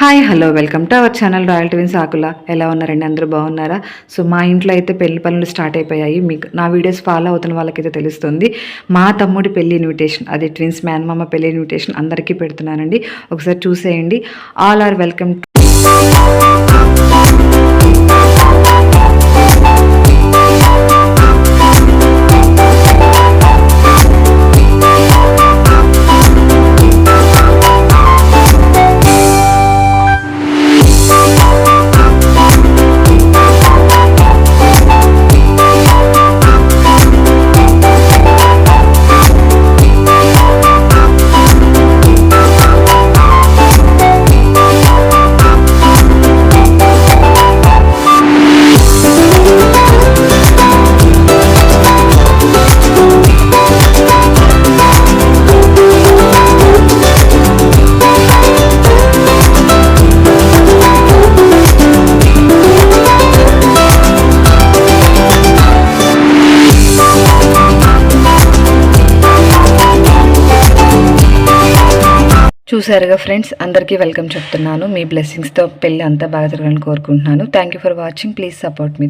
Hi hello welcome to our channel royal twins Akula. ఎలా ఉన్నారండి? అందరూ బాగున్నారా? సో మా ఇంట్లో అయితే పెళ్ళి పనులు స్టార్ట్ అయిపోయాయి. మీకు నా వీడియోస్ ఫాలో అవుతున్న వాళ్ళకైతే తెలుస్తుంది. మా తమ్ముడి పెళ్ళి ఇన్విటేషన్ అది ట్విన్స్ మ్యాన్మామ పెళ్ళి ఇన్విటేషన్ అందరికీ పెడుతున్నానండి. ఒకసారి చూసేయండి. ఆల్ ఆర్ వెల్కమ్ చూసారుగా ఫ్రెండ్స్ అందరికీ వెల్కమ్ చెప్తున్నాను. మీ బ్లెస్సింగ్స్తో పెళ్ళి అంతా బాగా జరగాలని కోరుకుంటున్నాను. Thank you for watching. Please support me